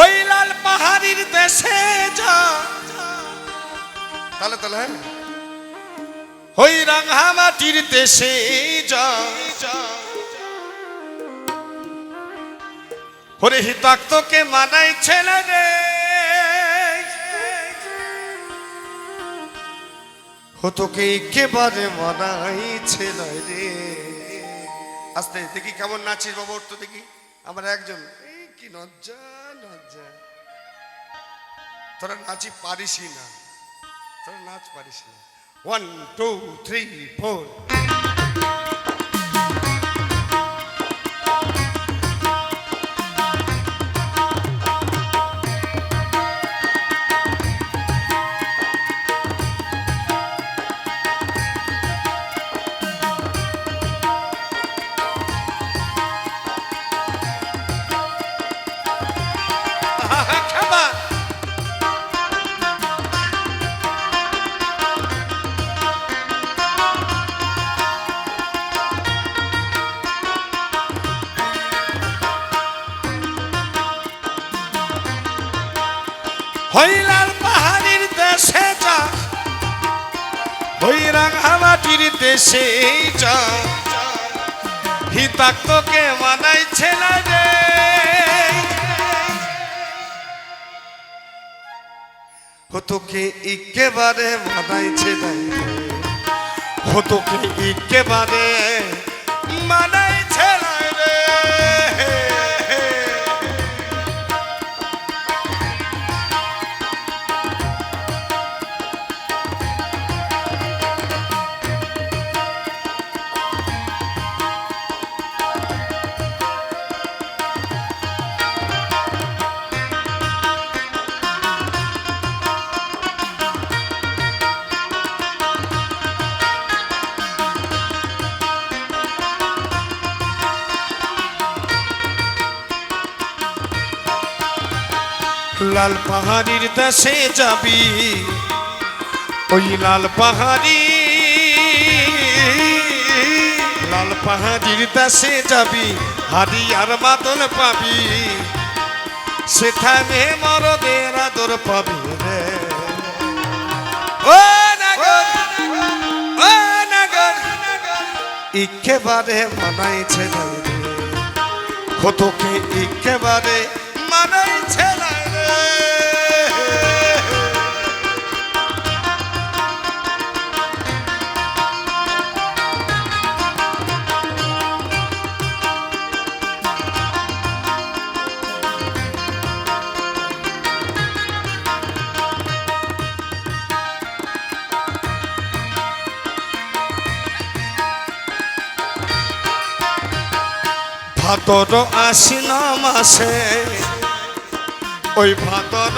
ওই লাল পাহাড়ির দেশে যা। তাহলে তাহলে হ্যাঁ? ওই রাঙা মাটির দেশে যা। ওরে হিতাক তোকে মানাই ছেলে রে। ও তোকে একেবারে মানাই ছেলে রে। আস্তে, দেখি কেমন নাচিস বাবা তো দেখি। আমার একজন কি লজ্জা লজ্জা তোরা নাচি পারিসই না তোরা নাচ পারিস না ওয়ান টু থ্রি ফোর হইলাল পাহাড়ির দেশে যা। হইরাং হামাটির দেশে যা। হিতাক তোকে মানাই ছেলে রে। হতোকে একেবারে মানাইছে নাই হতোকে একেবারে মানাইছে লাল পাহাড়ির দেশে যাবি। ওই লাল পাহাড়ি, লাল পাহাড়ির দেশে যাবি হারি আর মাদল পাবি। সেখানে মরদের আদর পাবি রে। একেবারে মানাইছে কতকে একেবারে মানাইছে ভাদর আশ্বিন মাসে, ওই মাসে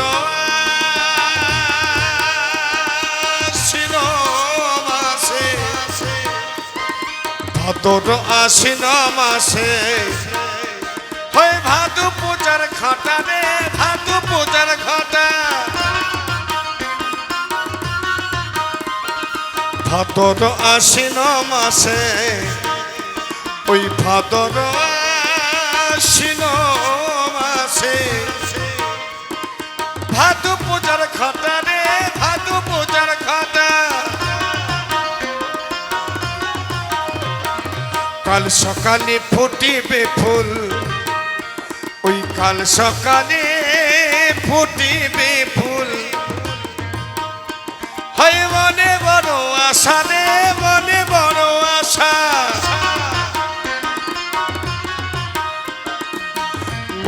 ভাদর আশ্বিন মাসে। ওই ভাদু পূজার খাটা রে ভাদু পূজার খাটা। ভাদর আশ্বিন মাসে, ওই ভাদর আশ্বিন মাসে ভাদু পূজার খাটা রে ভাদু পূজার খাটা কাল সকালে ফুটিবে ফুল, ওই কাল সকালে ফুটিবে ফুল। হয় মনে বড় আশা রে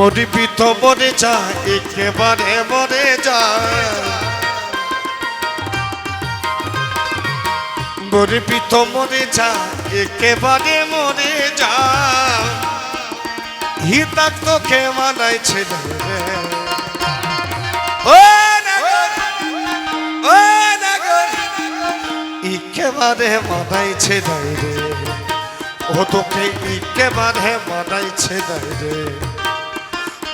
মরিবি তো মরে যা একেবারে মনে যা মরিবি তো মরে যা একেবারে মনে যা হিতাক মানাইছে নাগর, ও নাগর, একেবারে মানাইছে নাই রে। ও তোকে একেবারে মানাইছে নাই রে।